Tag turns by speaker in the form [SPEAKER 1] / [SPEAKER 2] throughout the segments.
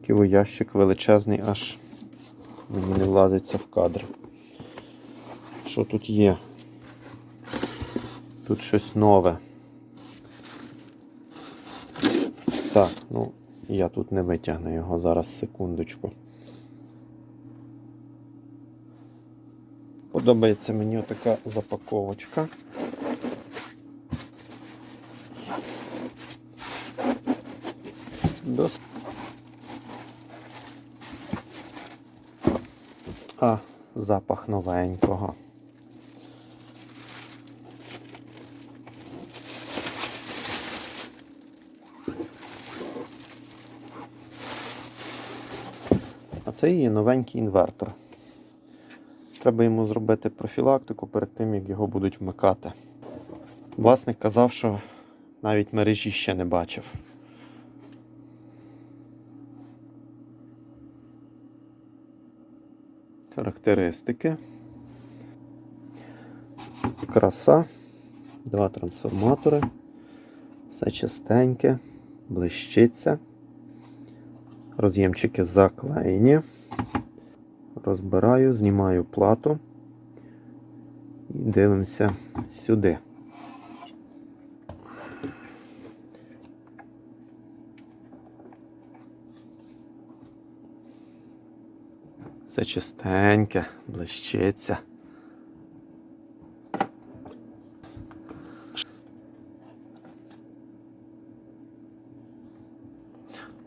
[SPEAKER 1] Такий ящик величезний, аж мені не влазиться в кадр. Що тут є? Тут щось нове. Так, ну, я тут не витягну його зараз секундочку. Подобається мені така запаковочка. Дос... А, запах новенького. А це є новенький інвертор. Треба йому зробити профілактику перед тим, як його будуть вмикати. Власник казав, що навіть мережі ще не бачив. Характеристики. Краса, два трансформатори, все чистеньке, блищиться. Роз'ємчики заклеєні. Розбираю, знімаю плату і дивимося сюди. Все чистеньке, блищиться.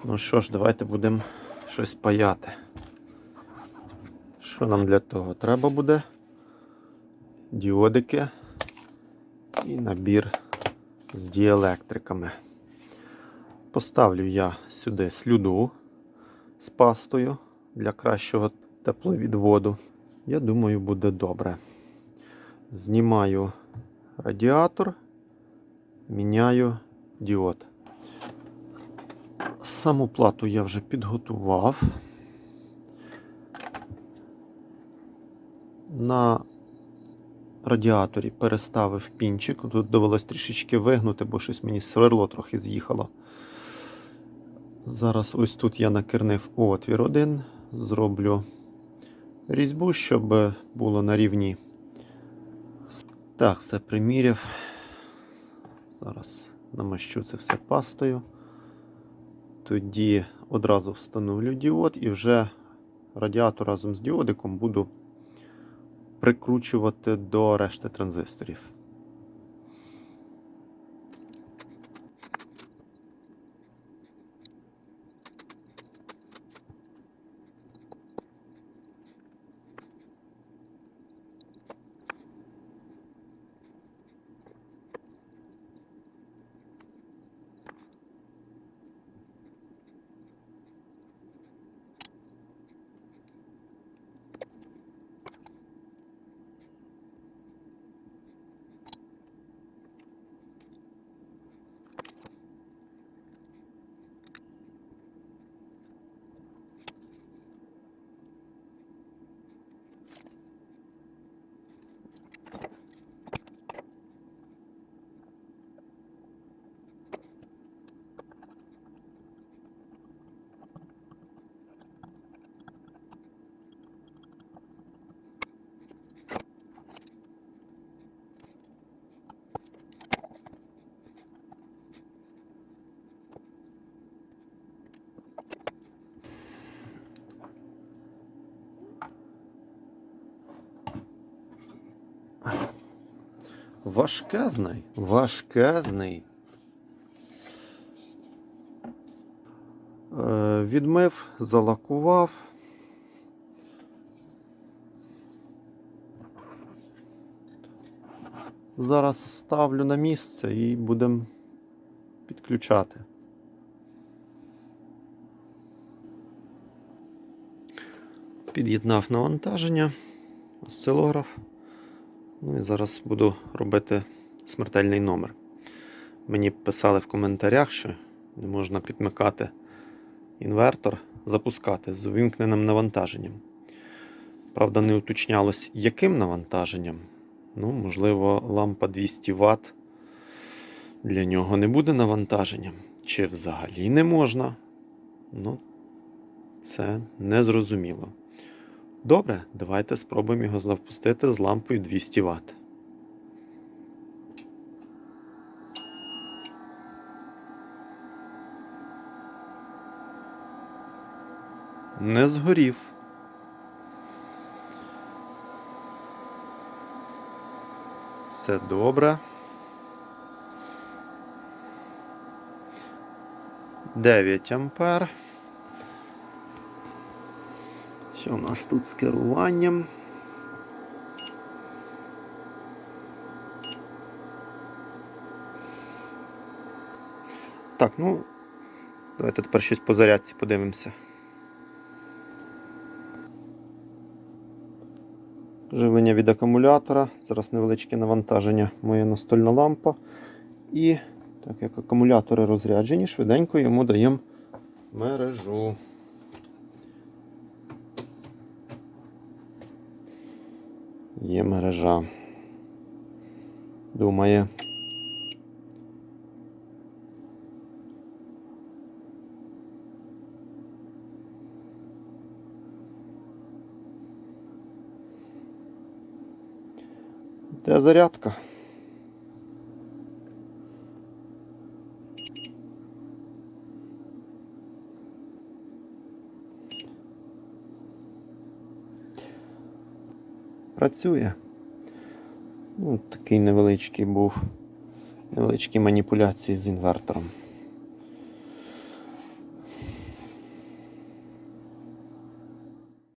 [SPEAKER 1] Ну що ж, давайте будемо щось паяти. Що нам для того? Треба буде діодики і набір з діелектриками. Поставлю я сюди слюду з пастою для кращого тепловідводу. Я думаю, буде добре. Знімаю радіатор, міняю діод. Саму плату я вже підготував. На радіаторі переставив пінчик. Тут довелось трішечки вигнути, бо щось мені сверло трохи з'їхало. Зараз ось тут я накернив отвір один, зроблю різьбу, щоб було на рівні. Так, все приміряв. Зараз намащу це все пастою. Тоді одразу встановлю діод і вже радіатор разом з діодиком буду прикручувати до решти транзисторів. Важкезний, важкезний. Е, відмив, залакував. Зараз ставлю на місце і будемо підключати. Під'єднав навантаження, осцилограф. Ну і зараз буду робити смертельний номер. Мені писали в коментарях, що не можна підмикати інвертор, запускати з увімкненим навантаженням. Правда, не уточнялось, яким навантаженням. Ну, можливо, лампа 200 Вт для нього не буде навантаженням. Чи взагалі не можна. Ну, це незрозуміло. Добре, давайте спробуємо його запустити з лампою 200 Вт. Не згорів. Все добре. 9 ампер. Що у нас тут з керуванням? Так, ну, давайте тепер щось по зарядці подивимося. Живлення від акумулятора. Зараз невеличке навантаження моя настольна лампа. І так як акумулятори розряджені, швиденько йому даємо мережу. Є мережа. Думає. Де зарядка? Працює. Ну, такий невеличкий був. Невеличкі маніпуляції з інвертором.